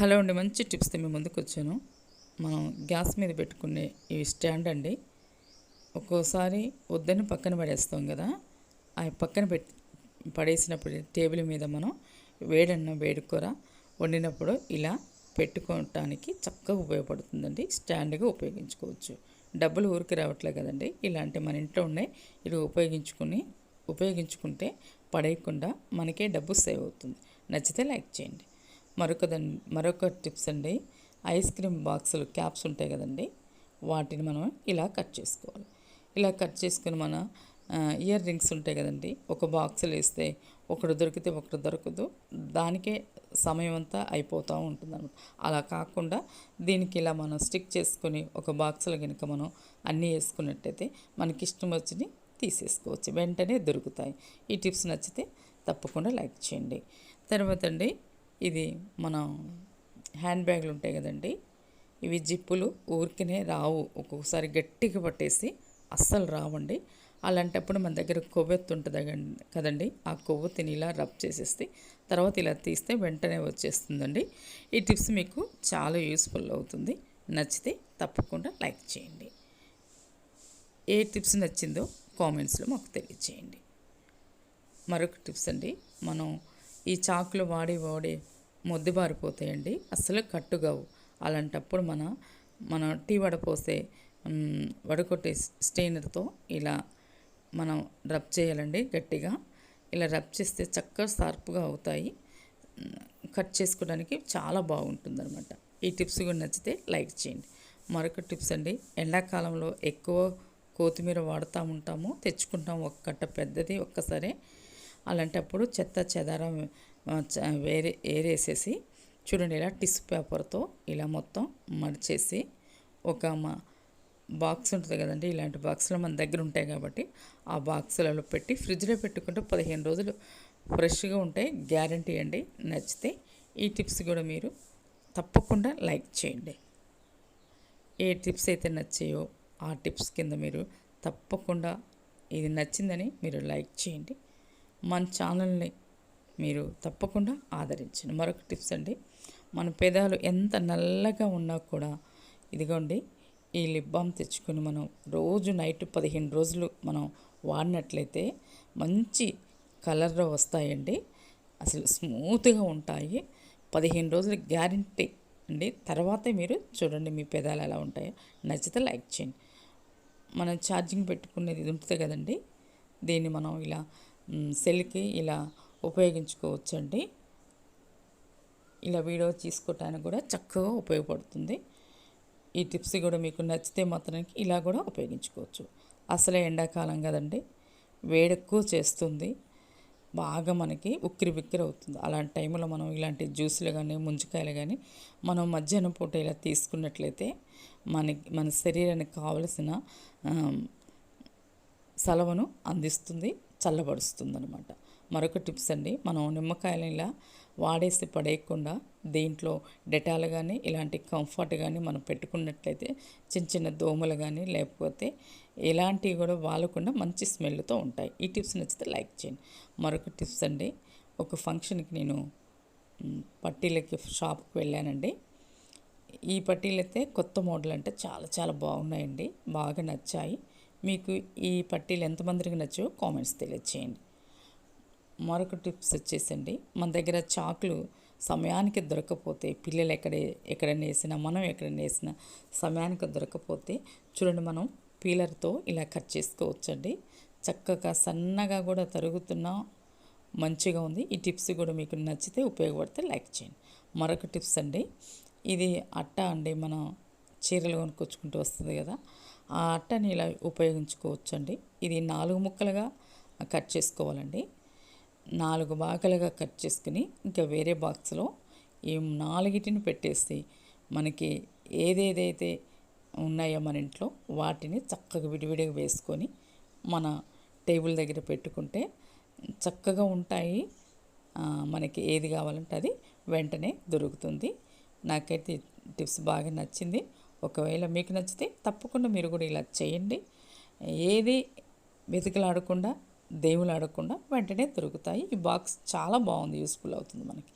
Hello అండి మంచి టిప్స్తో మేము ముందుకు వచ్చాను మనం గ్యాస్ మీద పెట్టుకునే ఈ స్టాండ్ అండి ఒక్కోసారి వద్దని పక్కన పడేస్తాం కదా ఆ పక్కన పెట్టి పడేసినప్పుడు టేబుల్ మీద మనం వేడన్న వేడుకూర వండినప్పుడు ఇలా పెట్టుకోవటానికి చక్కగా ఉపయోగపడుతుందండి స్టాండ్గా ఉపయోగించుకోవచ్చు. డబ్బులు ఊరికి రావట్లే కదండి ఇలాంటి మన ఇంట్లో ఉన్నాయి ఇలా ఉపయోగించుకుని ఉపయోగించుకుంటే పడేయకుండా మనకే డబ్బు సేవ్ అవుతుంది. నచ్చితే లైక్ చేయండి. మరొక మరొక టిప్స్ అండి. ఐస్ క్రీమ్ బాక్సులు క్యాప్స్ ఉంటాయి కదండి. వాటిని మనం ఇలా కట్ చేసుకోవాలి. ఇలా కట్ చేసుకుని మన ఇయర్ రింగ్స్ ఉంటాయి కదండి. ఒక బాక్సులు వేస్తే ఒకటి దొరికితే ఒకటి దొరకదు. దానికే సమయం అంతా అయిపోతూ ఉంటుంది అనమాట అలా కాకుండా దీనికి ఇలా మనం స్టిక్ చేసుకొని ఒక బాక్సులో కనుక మనం అన్నీ వేసుకున్నట్టయితే మనకి ఇష్టం వచ్చినవి తీసేసుకోవచ్చు. వెంటనే దొరుకుతాయి. ఈ టిప్స్ నచ్చితే తప్పకుండా లైక్ చేయండి. తర్వాత అండి ఇది మన హ్యాండ్ బ్యాగ్లు ఉంటాయి కదండి. ఇవి జిప్పులు ఊరికనే రావు. ఒక్కొక్కసారి గట్టిగా పట్టేసి అస్సలు రావండి. అలాంటప్పుడు మన దగ్గర కొవ్వెత్తు ఉంటుంది కదండి. ఆ కొవ్వొత్తిని ఇలా రబ్ చేసేస్తే తర్వాత ఇలా తీస్తే వెంటనే వచ్చేస్తుందండి. ఈ టిప్స్ మీకు చాలా యూస్ఫుల్ అవుతుంది. నచ్చితే తప్పకుండా లైక్ చేయండి. ఏ టిప్స్ నచ్చిందో కామెంట్స్లో మాకు తెలియచేయండి. మరొక టిప్స్ అండి. మనం ఈ చాకులు వాడి వాడి మొద్దుబారిపోతాయండి అసలు కట్టుగావు. అలాంటప్పుడు మన మన టీ వడపోసే వడకొట్టే స్టెయినర్తో ఇలా మనం రబ్ చేయాలండి గట్టిగా. ఇలా రబ్ చేస్తే చక్కగా షార్ప్గా అవుతాయి. కట్ చేసుకోవడానికి చాలా బాగుంటుందన్నమాట. ఈ టిప్స్ కూడా నచ్చితే లైక్ చేయండి. మరొక టిప్స్ అండి. ఎండాకాలంలో ఎక్కువ కొత్తిమీర వాడుతూ ఉంటాము తెచ్చుకుంటాం ఒక కట్ట పెద్దది ఒక్కసారి. అలాంటప్పుడు చెత్త చెదారం చ- వేరే ఏరేసేసి చూడండి ఇలా టిష్యూ పేపర్తో ఇలా మొత్తం మడిచేసి ఒక మా బాక్స్ ఉంటుంది కదండి ఇలాంటి బాక్సులు మన దగ్గర ఉంటాయి కాబట్టి ఆ బాక్సులలో పెట్టి ఫ్రిడ్జ్లో పెట్టుకుంటే పదిహేను రోజులు ఫ్రెష్గా ఉంటాయి. గ్యారంటీ అండి. నచ్చితే ఈ టిప్స్ కూడా మీరు తప్పకుండా లైక్ చేయండి. ఏ టిప్స్ అయితే నచ్చాయో ఆ టిప్స్ కింద మీరు తప్పకుండా ఇది నచ్చిందని మీరు లైక్ చేయండి. మన ఛానల్ని మీరు తప్పకుండా ఆదరించండి. మరొక టిప్స్ అండి. మన పెదాలు ఎంత నల్లగా ఉన్నా కూడా ఇదిగోండి ఈ లిప్ బామ్ తెచ్చుకొని మనం రోజు నైట్ పదిహేను రోజులు మనం వాడినట్లయితే మంచి కలర్లో వస్తాయండి. అసలు స్మూత్గా ఉంటాయి. పదిహేను రోజులు గ్యారంటీ అండి. తర్వాతే మీరు చూడండి మీ పెదాలు ఎలా ఉంటాయో. నచ్చితే లైక్ చేయండి. మనం ఛార్జింగ్ పెట్టుకునేది ఇది ఉంటుంది కదండి. దీన్ని మనం ఇలా సెల్కి ఇలా ఉపయోగించుకోవచ్చండి. ఇలా వీడియో తీసుకోవటానికి కూడా చక్కగా ఉపయోగపడుతుంది. ఈ టిప్స్ కూడా మీకు నచ్చితే మాత్రానికి ఇలా కూడా ఉపయోగించుకోవచ్చు. అసలే ఎండాకాలం కదండి. వేడెక్కువ చేస్తుంది. బాగా మనకి ఉక్కిరి బిక్కిరి అవుతుంది. అలాంటి టైంలో మనం ఇలాంటి జ్యూసులు కానీ ముంజకాయలు కానీ మనం మధ్యాహ్నం పూట ఇలా తీసుకున్నట్లయితే మనకి మన శరీరానికి కావలసిన సెలవును సలవను అందిస్తుంది. చల్లబరుస్తుంది అనమాట మరొక టిప్స్ అండి మనం నిమ్మకాయలు ఇలా వాడేసి పడేయకుండా దీంట్లో డెటాల్ కానీ ఇలాంటి కంఫర్ట్ కానీ మనం పెట్టుకున్నట్లయితే చిన్న చిన్న దోమలు కానీ లేకపోతే ఎలాంటివి కూడా వాలకుండా మంచి స్మెల్తో ఉంటాయి. ఈ టిప్స్ నచ్చితే లైక్ చేయండి. మరొక టిప్స్ అండి ఒక ఫంక్షన్కి నేను పట్టీలకి షాప్కి వెళ్ళానండి. ఈ పట్టీలు అయితే కొత్త మోడల్ అంటే చాలా చాలా బాగున్నాయండి. బాగా నచ్చాయి. మీకు ఈ పట్టీలు ఎంతమందికి నచ్చో కామెంట్స్ తెలియచేయండి. మరొక టిప్స్ వచ్చేసండి. మన దగ్గర చాకులు సమయానికి దొరకకపోతే పిల్లలు ఎక్కడ ఎక్కడ వేసినా మనం ఎక్కడ వేసినా సమయానికి దొరకకపోతే చూడండి మనం పీలర్తో ఇలా కట్ చేసుకోవచ్చండి. చక్కగా సన్నగా కూడా తరుగుతున్నా మంచిగా ఉంది. ఈ టిప్స్ కూడా మీకు నచ్చితే ఉపయోగపడితే లైక్ చేయండి. మరొక టిప్స్ అండి. ఇది అట్ట అండి. మనం చీరలు కొనుక్కొచ్చుకుంటూ వస్తుంది కదా. ఆ అట్టని ఇలా ఉపయోగించుకోవచ్చు అండి ఇది నాలుగు ముక్కలుగా కట్ చేసుకోవాలండి. నాలుగు భాగాలుగా కట్ చేసుకుని ఇంకా వేరే బాక్స్లో ఈ నాలుగిటిని పెట్టేసి మనకి ఏదేదైతే ఉన్నాయో మన ఇంట్లో వాటిని చక్కగా విడివిడిగా వేసుకొని మన టేబుల్ దగ్గర పెట్టుకుంటే చక్కగా ఉంటాయి. మనకి ఏది కావాలంటే అది వెంటనే దొరుకుతుంది. నాకైతే టిప్స్ బాగా నచ్చింది. ఒకవేళ మీకు నచ్చితే తప్పకుండా మీరు కూడా ఇలా చేయండి. ఏది వెతుకులాడకుండా దేవులు ఆడకుండా వెంటనే దొరుకుతాయి. ఈ బాక్స్ చాలా బాగుంది యూస్ఫుల్ అవుతుంది మనకి.